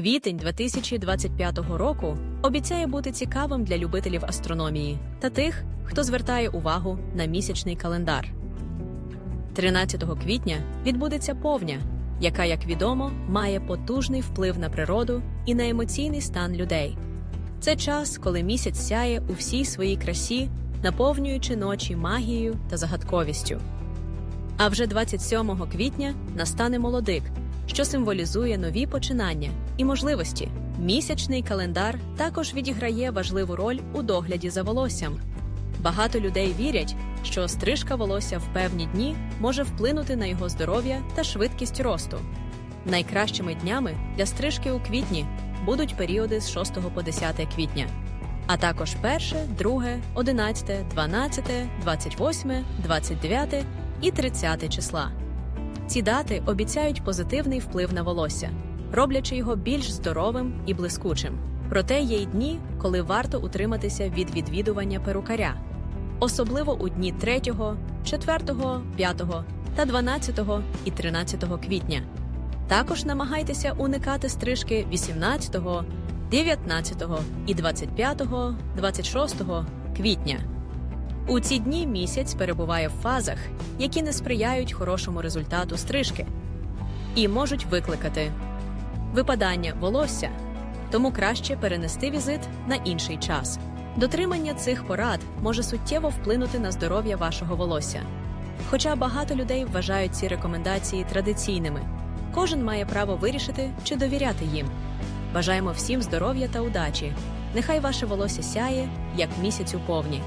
Квітень 2025 року обіцяє бути цікавим для любителів астрономії та тих, хто звертає увагу на місячний календар. 13 квітня відбудеться повня, яка, як відомо, має потужний вплив на природу і на емоційний стан людей. Це час, коли місяць сяє у всій своїй красі, наповнюючи ночі магією та загадковістю. А вже 27 квітня настане молодик, що символізує нові починання і можливості. Місячний календар також відіграє важливу роль у догляді за волоссям. Багато людей вірять, що стрижка волосся в певні дні може вплинути на його здоров'я та швидкість росту. Найкращими днями для стрижки у квітні будуть періоди з 6 по 10 квітня, а також 1, 2, 11, 12, 28, 29 і 30 числа. Ці дати обіцяють позитивний вплив на волосся, роблячи його більш здоровим і блискучим. Проте є й дні, коли варто утриматися від відвідування перукаря, особливо у дні 3, 4, 5 та 12 і 13 квітня. Також намагайтеся уникати стрижки 18, 19 і 25, 26 квітня. У ці дні місяць перебуває в фазах, які не сприяють хорошому результату стрижки і можуть викликати випадання волосся, тому краще перенести візит на інший час. Дотримання цих порад може суттєво вплинути на здоров'я вашого волосся. Хоча багато людей вважають ці рекомендації традиційними, кожен має право вирішити, чи довіряти їм. Бажаємо всім здоров'я та удачі. Нехай ваше волосся сяє, як місяць у повні.